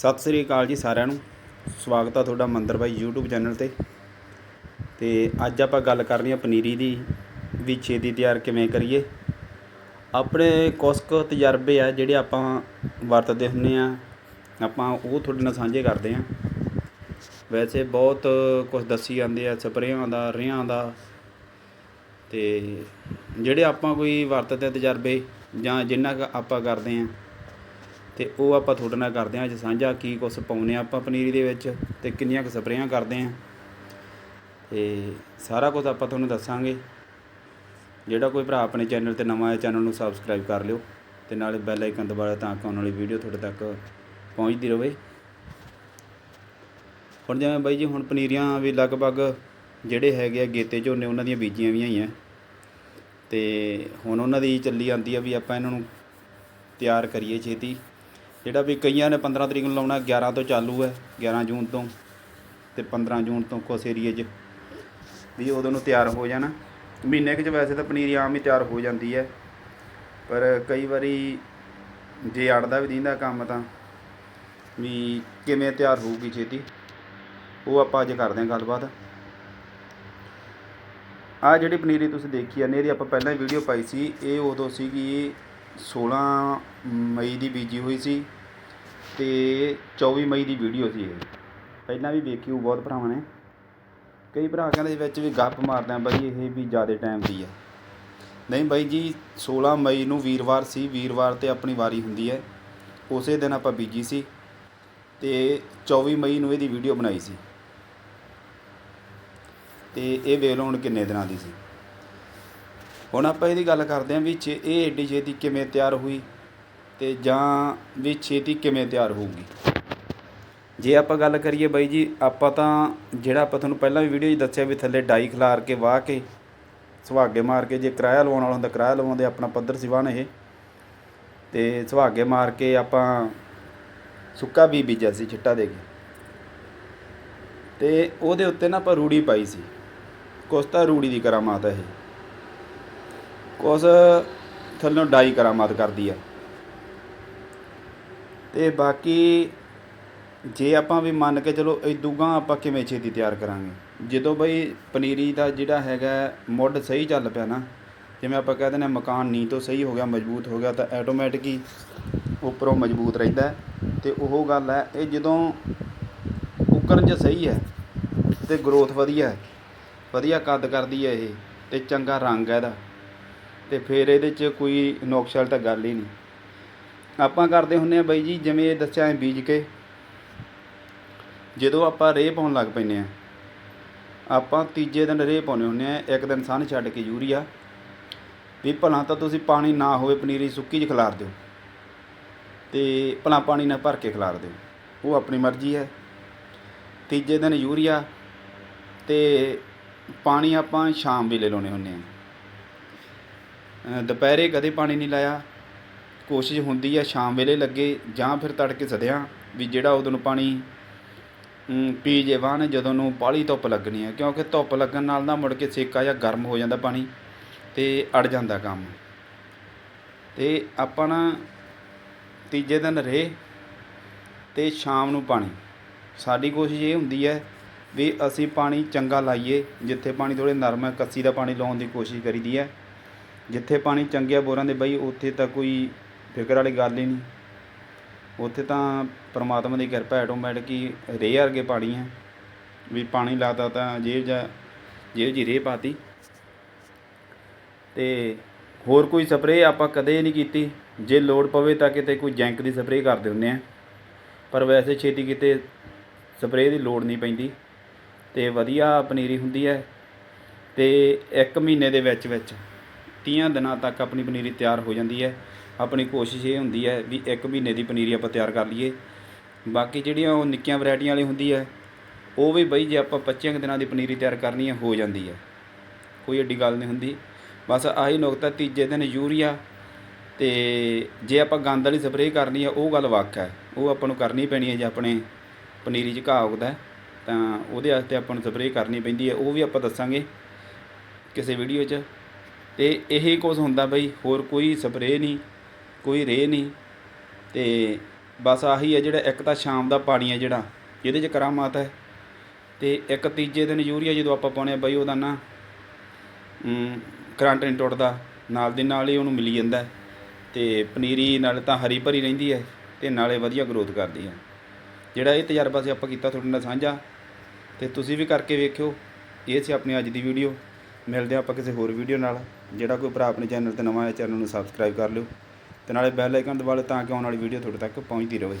ਸਤਿ ਸ੍ਰੀ ਅਕਾਲ ਜੀ ਸਾਰਿਆਂ ਨੂੰ। ਸਵਾਗਤ ਆ ਤੁਹਾਡਾ ਮੰਦਰ ਬਾਈ YouTube ਚੈਨਲ ਤੇ। ਤੇ ਅੱਜ ਆਪਾਂ ਗੱਲ ਕਰਨੀ ਆ ਪਨੀਰੀ ਦੀ, ਵੀ ਛੇਤੀ ਤਿਆਰ ਕਿਵੇਂ ਕਰੀਏ। ਆਪਣੇ ਕੁਛ ਕੁ ਤਜਰਬੇ ਆ ਜਿਹੜੇ ਆਪਾਂ ਵਰਤਦੇ ਹੁੰਨੇ ਆ, ਆਪਾਂ ਉਹ ਤੁਹਾਡੇ ਨਾਲ ਸਾਂਝੇ ਕਰਦੇ ਆ। ਵੈਸੇ ਬਹੁਤ ਕੁਝ ਦੱਸੀ ਜਾਂਦੇ ਆ, ਸਪਰੇਆਂ ਦਾ, ਰੇਹਾਂ ਦਾ। ਤੇ ਜਿਹੜੇ ਆਪਾਂ ਕੋਈ ਵਰਤਦੇ ਤਜਰਬੇ ਜਾਂ ਜਿੰਨਾ ਕੁ ਆਪਾਂ ਕਰਦੇ ਆ ਤੇ ਉਹ ਆਪਾਂ ਤੁਹਾਡੇ ਨਾਲ ਕਰਦੇ ਹਾਂ ਅੱਜ ਸਾਂਝਾ ਕੀ ਕੁਛ ਪਾਉਂਦੇ ਹਾਂ ਆਪਾਂ ਪਨੀਰੀ ਦੇ ਵਿੱਚ ਤੇ ਕਿੰਨੀਆਂ ਕੁ ਸਪਰੇਆਂ ਕਰਦੇ ਹਾਂ। ਤੇ ਸਾਰਾ ਕੁਝ ਆਪਾਂ ਤੁਹਾਨੂੰ ਦੱਸਾਂਗੇ। ਜਿਹੜਾ ਕੋਈ ਭਰਾ ਆਪਣੇ ਚੈਨਲ ਤੇ ਨਵਾਂ ਹੈ, ਚੈਨਲ ਨੂੰ ਸਬਸਕ੍ਰਾਈਬ ਕਰ ਲਿਓ ਤੇ ਨਾਲੇ ਬੈਲ ਆਈਕਨ ਦਬਾਓ ਤਾਂ ਕਿ ਆਉਣ ਵਾਲੀ ਵੀਡੀਓ ਤੁਹਾਡੇ ਤੱਕ ਪਹੁੰਚਦੀ ਰਹੇ ਹੁਣ ਜਿਵੇਂ ਬਾਈ ਜੀ, ਹੁਣ ਪਨੀਰੀਆਂ ਵੀ ਲਗਭਗ ਜਿਹੜੇ ਹੈਗੇ ਆ ਗੇਤੇ ਝੋਨੇ, ਉਹਨਾਂ ਦੀਆਂ ਬੀਜੀਆਂ ਵੀ ਆਈਆਂ। ਤੇ ਹੁਣ ਉਹਨਾਂ ਦੀ ਚੱਲੀ ਜਾਂਦੀ ਆ ਵੀ ਆਪਾਂ ਇਹਨਾਂ ਨੂੰ ਤਿਆਰ ਕਰੀਏ ਛੇਤੀ। ਜਿਹੜਾ ਵੀ ਕਈਆਂ ਨੇ 15 ਤਰੀਕ ਨੂੰ ਲਾਉਣਾ 11 ਤੋਂ ਚਾਲੂ ਹੈ 11 ਜੂਨ ਤੋਂ ਤੇ 15 ਜੂਨ ਤੋਂ ਕੁਛ ਏਰੀਏ 'ਚ ਵੀ ਉਦੋਂ ਨੂੰ ਤਿਆਰ ਹੋ ਜਾਣਾ। ਮਹੀਨੇ ਕੁ 'ਚ ਵੈਸੇ ਤਾਂ ਪਨੀਰੀ ਆਮ ਹੀ ਤਿਆਰ ਹੋ ਜਾਂਦੀ ਹੈ, ਪਰ ਕਈ ਵਾਰੀ ਜੇ ਅੜਦਾ ਵੀ ਦਿੰਦਾ ਕੰਮ ਤਾਂ ਵੀ ਕਿਵੇਂ ਤਿਆਰ ਹੋਊਗੀ ਛੇਤੀ, ਉਹ ਆਪਾਂ ਅੱਜ ਕਰਦੇ ਹਾਂ ਗੱਲਬਾਤ। ਆ ਜਿਹੜੀ ਪਨੀਰੀ ਤੁਸੀਂ ਦੇਖੀ ਆ ਨੇ ਇਹਦੀ ਆਪਾਂ ਪਹਿਲਾਂ ਵੀਡੀਓ ਪਾਈ ਸੀ, ਇਹ ਉਦੋਂ ਸੀਗੀ 16 ਮਈ ਦੀ ਬੀਜੀ ਹੋਈ ਸੀ ਅਤੇ ਚੌਵੀ ਮਈ ਦੀ ਵੀਡੀਓ ਸੀ ਇਹ। ਪਹਿਲਾਂ ਵੀ ਵੇਖੀ ਉਹ ਬਹੁਤ ਭਰਾਵਾਂ ਨੇ। ਕਈ ਭਰਾ ਕਹਿੰਦੇ ਵਿੱਚ ਵੀ ਗੱਪ ਮਾਰਦੇ ਆ ਬਾਈ ਇਹ ਵੀ ਜ਼ਿਆਦਾ ਟਾਈਮ ਦੀ ਹੈ ਨਹੀਂ ਬਾਈ ਜੀ 16 ਮਈ ਨੂੰ ਵੀਰਵਾਰ ਸੀ, ਵੀਰਵਾਰ ਤੇ ਆਪਣੀ ਵਾਰੀ ਹੁੰਦੀ ਹੈ। ਉਸੇ ਦਿਨ ਆਪਾਂ ਬੀਜੀ ਸੀ ਤੇ 24 ਮਈ ਨੂੰ ਇਹਦੀ ਵੀਡੀਓ ਬਣਾਈ ਸੀ। ਤੇ ਇਹ ਵੇਖ ਲਓ ਹੁਣ ਕਿੰਨੇ ਦਿਨਾਂ ਦੀ ਸੀ? ਹੁਣ ਆਪਾਂ ਇਹਦੀ ਗੱਲ ਕਰਦੇ ਹਾਂ ਵੀ ਛੇ ਇਹ ਏਡੀ ਛੇਤੀ ਕਿਵੇਂ ਤਿਆਰ ਹੋਈ ਤੇ ਜਾਂ ਵੀ ਛੇਤੀ ਕਿਵੇਂ ਤਿਆਰ ਹੋਊਗੀ। ਜੇ ਆਪਾਂ ਗੱਲ ਕਰੀਏ ਬਾਈ ਜੀ, ਆਪਾਂ ਤਾਂ ਜਿਹੜਾ ਆਪਾਂ ਤੁਹਾਨੂੰ ਪਹਿਲਾਂ ਵੀ ਵੀਡੀਓ 'ਚ ਦੱਸਿਆ ਵੀ ਥੱਲੇ ਡਾਈ ਖਿਲਾਰ ਕੇ, ਵਾਹ ਕੇ, ਸੁਹਾਗੇ ਮਾਰ ਕੇ, ਜੇ ਕਿਰਾਇਆ ਲਵਾਉਣ ਵਾਲਾ ਹੁੰਦਾ, ਕਿਰਾਇਆ ਲਵਾਉਂਦੇ ਆਪਣਾ ਪੱਧਰ ਸੀ ਵਾਹਣ ਇਹ। ਤੇ ਸੁਹਾਗੇ ਮਾਰ ਕੇ ਆਪਾਂ ਸੁੱਕਾ ਵੀ ਬੀਜਿਆ ਸੀ, ਛਿੱਟਾ ਦੇ ਕੇ। ਤੇ ਉਹਦੇ ਉੱਤੇ ਨਾ ਆਪਾਂ ਰੂੜੀ ਪਾਈ ਸੀ। ਕੁਛ ਤਾਂ ਰੂੜੀ ਦੀ ਕਰਾਮਾਤ ਹੈ ਇਹ। ਕੁਛ ਥੱਲੋਂ ਡਾਈ ਕਰਾਮਾਤ ਕਰਦੀ ਆ। ਤੇ ਬਾਕੀ ਜੇ ਆਪਾਂ ਵੀ ਮੰਨ ਕੇ ਚਲੋ ਇਦੂਗਾ ਆਪਾਂ ਕਿਵੇਂ ਛੇਤੀ ਤਿਆਰ ਕਰਾਂਗੇ? ਜਦੋਂ ਬਈ ਪਨੀਰੀ ਦਾ ਜਿਹੜਾ ਹੈਗਾ ਮੁੱਢ ਸਹੀ ਚੱਲ ਪਿਆ ਨਾ, ਜਿਵੇਂ ਆਪਾਂ ਕਹਿੰਦੇ ਨੇ ਮਕਾਨ ਨੀਂਹ ਤੋਂ ਸਹੀ ਹੋ ਗਿਆ, ਮਜ਼ਬੂਤ ਹੋ ਗਿਆ, ਤਾਂ ਆਟੋਮੈਟਿਕ ਹੀ ਉੱਪਰੋਂ ਮਜ਼ਬੂਤ ਰਹਿੰਦਾ ਹੈ। ਤੇ ਉਹ ਗੱਲ ਹੈ, ਇਹ ਜਦੋਂ ਉੱਕਰਨ 'ਚ ਸਹੀ ਹੈ ਤੇ ਗਰੋਥ ਵਧੀਆ ਹੈ, ਵਧੀਆ ਕੱਦ ਕਰਦੀ ਹੈ ਇਹ, ਤੇ ਚੰਗਾ ਰੰਗ ਹੈ ਇਹਦਾ। ਤੇ ਫਿਰ ਇਹਦੇ 'ਚ ਕੋਈ ਨੁਕਸਾਨ ਤਾਂ ਗੱਲ ਹੀ ਨਹੀਂ। ਆਪਾਂ ਕਰਦੇ ਹੁੰਦੇ ਆ ਬਾਈ ਜੀ, ਜਿਵੇਂ ਇਹ ਦੱਸਿਆ ਹੈ ਬੀਜ ਕੇ, ਜਦੋਂ ਆਪਾਂ ਰੇਹ ਪਾਉਣ ਲੱਗ ਪੈਂਦੇ ਆ ਆਪਾਂ ਤੀਜੇ ਦਿਨ ਰੇਹ ਪਾਉਨੇ ਹੁੰਨੇ ਆ ਇੱਕ ਦਿਨ ਸਨ ਛੱਡ ਕੇ ਯੂਰੀਆ, ਵੀ ਭਲਾ ਤਾਂ ਤੁਸੀਂ ਪਾਣੀ ਨਾ ਹੋਵੇ ਪਨੀਰੀ ਸੁੱਕੀ 'ਚ ਖਿਲਾਰ ਦਿਓ, ਤੇ ਭਲਾ ਪਾਣੀ ਨਾ ਭਰ ਕੇ ਖਿਲਾਰ ਦਿਓ, ਉਹ ਆਪਣੀ ਮਰਜ਼ੀ ਹੈ। ਤੀਜੇ ਦਿਨ ਯੂਰੀਆ ਤੇ ਪਾਣੀ ਆਪਾਂ ਸ਼ਾਮ ਵੇਲੇ ਲਾਉਣੇ ਹੁੰਨੇ ਆ ਦੁਪਹਿਰੇ ਕਦੇ ਪਾਣੀ ਨਹੀਂ ਲਾਇਆ। ਕੋਸ਼ਿਸ਼ ਹੁੰਦੀ ਆ, ਸ਼ਾਮ ਵੇਲੇ ਲੱਗੇ ਜਾਂ ਫਿਰ ਤੜਕੇ ਸਦਿਆਂ ਵੀ ਜਿਹੜਾ ਉਦੋਂ ਨੂੰ ਪਾਣੀ ਪੀ ਜੇ ਵਾਹਨ ਜਦੋਂ ਨੂੰ ਬਾਹਲੀ ਧੁੱਪ ਲੱਗਣੀ ਹੈ ਕਿਉਂਕਿ ਧੁੱਪ ਲੱਗਣ ਨਾਲ ਨਾ ਮੁੜ ਕੇ ਸੇਕਾ ਜਾਂ ਗਰਮ ਹੋ ਜਾਂਦਾ ਪਾਣੀ ਤੇ ਅੜ ਜਾਂਦਾ ਕੰਮ। ਤੇ ਆਪਾਂ ਨਾ ਤੀਜੇ ਦਿਨ ਰਹੇ ਤੇ ਸ਼ਾਮ ਨੂੰ ਪਾਣੀ। ਸਾਡੀ ਕੋਸ਼ਿਸ਼ ਇਹ ਹੁੰਦੀ ਹੈ ਵੀ ਅਸੀਂ ਪਾਣੀ ਚੰਗਾ ਲਾਈਏ, ਜਿੱਥੇ ਪਾਣੀ ਥੋੜੇ ਨਰਮ ਹੈ ਕੱਸੀ ਦਾ ਪਾਣੀ ਲਾਉਣ ਦੀ ਕੋਸ਼ਿਸ਼ ਕਰੀਦੀ ਹੈ ਜਿੱਥੇ ਪਾਣੀ ਚੰਗਿਆ ਬੋਰਾਂ ਦੇ ਬਈ, ਉੱਥੇ ਤਾਂ ਕੋਈ ਫਿਕਰ ਵਾਲੀ ਗੱਲ ਹੀ ਨਹੀਂ। ਉੱਥੇ ਤਾਂ ਪਰਮਾਤਮਾ ਦੀ ਕਿਰਪਾ ਆਟੋਮੈਟਿਕ ਹੀ ਰੇਹ ਵਰਗੇ ਪਾਣੀ ਹੈ। ਵੀ ਪਾਣੀ ਲਾਤਾ ਤਾਂ ਜੇਬ ਜਾ ਜੇਬ ਜੀ ਰੇਹ ਪਾਤੀ। ਤੇ ਹੋਰ ਕੋਈ ਸਪਰੇਅ ਆਪਾਂ ਕਦੇ ਨਹੀਂ ਕੀਤੀ। ਜੇ ਲੋੜ ਪਵੇ ਤਾਂ ਕਿਤੇ ਕੋਈ ਜੈਂਕ ਦੀ ਸਪਰੇਅ ਕਰ ਦਿੰਦੇ ਆ ਪਰ ਵੈਸੇ ਛੇਤੀ ਕਿਤੇ ਸਪਰੇਅ ਦੀ ਲੋੜ ਨਹੀਂ ਪੈਂਦੀ। ਤੇ ਵਧੀਆ ਪਨੀਰੀ ਹੁੰਦੀ ਹੈ। ਤੇ 1 ਮਹੀਨੇ ਦੇ ਵਿੱਚ ਵਿੱਚ 30 ਦਿਨਾਂ ਤੱਕ ਆਪਣੀ ਪਨੀਰੀ ਤਿਆਰ ਹੋ ਜਾਂਦੀ ਹੈ। ਆਪਣੀ ਕੋਸ਼ਿਸ਼ ਇਹ ਹੁੰਦੀ ਹੈ ਵੀ ਇੱਕ ਮਹੀਨੇ ਦੀ ਪਨੀਰੀ ਆਪਾਂ ਤਿਆਰ ਕਰ ਲਈਏ। ਬਾਕੀ ਜਿਹੜੀਆਂ ਉਹ ਨਿੱਕੀਆਂ ਵੈਰਾਈਟੀਆਂ ਵਾਲੀ ਹੁੰਦੀ ਹੈ, ਉਹ ਵੀ ਬਈ ਜੇ ਆਪਾਂ 25 ਕੁ ਦਿਨਾਂ ਦੀ ਪਨੀਰੀ ਤਿਆਰ ਕਰਨੀ ਹੈ, ਹੋ ਜਾਂਦੀ ਹੈ। ਕੋਈ ਏਡੀ ਗੱਲ ਨਹੀਂ ਹੁੰਦੀ। ਬਸ ਆਹੀ ਨੁਕਤਾ ਤੀਜੇ ਦਿਨ ਯੂਰੀਆ ਤੇ ਜੇ ਆਪਾਂ ਗੰਦ ਵਾਲੀ ਸਪਰੇਅ ਕਰਨੀ ਹੈ, ਉਹ ਗੱਲ ਵੱਖ ਹੈ। ਉਹ ਆਪਾਂ ਨੂੰ ਕਰਨੀ ਪੈਣੀ ਹੈ ਜੇ ਆਪਣੇ ਪਨੀਰੀ 'ਚ ਘਾਹ ਉਗਦਾ ਤਾਂ ਉਹਦੇ ਵਾਸਤੇ ਆਪਾਂ ਨੂੰ ਸਪਰੇਅ ਕਰਨੀ ਪੈਂਦੀ ਹੈ। ਉਹ ਵੀ ਆਪਾਂ ਦੱਸਾਂਗੇ ਕਿਸੇ ਵੀਡੀਓ 'ਚ। ਤੇ ਇਹੀ ਕੁਝ ਹੁੰਦਾ ਬਈ, ਹੋਰ ਕੋਈ ਸਪਰੇਅ ਨਹੀਂ, ਕੋਈ ਰੇਹ ਨਹੀਂ ਤੇ ਬਸ ਆਹੀ ਹੈ ਜਿਹੜਾ ਇੱਕ ਤਾਂ ਸ਼ਾਮ ਦਾ ਪਾਣੀ ਹੈ ਜਿਹੜਾ, ਜਿਹਦੇ 'ਚ ਕਰਾਮਾਤ ਹੈ। ਤੇ ਇੱਕ ਤੀਜੇ ਦਿਨ ਯੂਰੀਆ ਜਦੋਂ ਆਪਾਂ ਪਾਉਣੇ ਆ ਬਈ ਉਹਦਾ ਨਾ ਕਰੰਟ ਨਹੀਂ ਟੁੱਟਦਾ, ਨਾਲ ਦੀ ਨਾਲ ਹੀ ਉਹਨੂੰ ਮਿਲੀ ਜਾਂਦਾ ਹੈ। ਤੇ ਪਨੀਰੀ ਨਾਲ ਤਾਂ ਹਰੀ ਭਰੀ ਰਹਿੰਦੀ ਹੈ ਤੇ ਨਾਲੇ ਵਧੀਆ ਗਰੋਥ ਕਰਦੀ ਹੈ। ਜਿਹੜਾ ਇਹ ਤਜਰਬਾ ਸੀ ਆਪਾਂ ਕੀਤਾ ਤੁਹਾਡੇ ਨਾਲ ਸਾਂਝਾ, ਤੇ ਤੁਸੀਂ ਵੀ ਕਰਕੇ ਵੇਖਿਓ, ਇਹ ਸੀ ਆਪਣੀ ਅੱਜ ਦੀ ਵੀਡੀਓ ਮਿਲਦੇ ਹਾਂ ਆਪਾਂ ਕਿਸੇ ਹੋਰ ਵੀਡੀਓ ਨਾਲ। ਜਿਹੜਾ ਕੋਈ ਭਰਾ ਆਪਣੇ ਚੈਨਲ ਤੇ ਨਵਾਂ ਹੈ ਚੈਨਲ ਨੂੰ ਸਬਸਕ੍ਰਾਈਬ ਕਰ ਲਿਓ ਤੇ ਨਾਲੇ ਬੈਲ ਆਈਕਨ ਦਬਾ ਲਓ ਤਾਂ ਕਿ ਆਉਣ ਵਾਲੀ ਵੀਡੀਓ ਤੁਹਾਡੇ ਤੱਕ ਪਹੁੰਚਦੀ ਰਹੇ।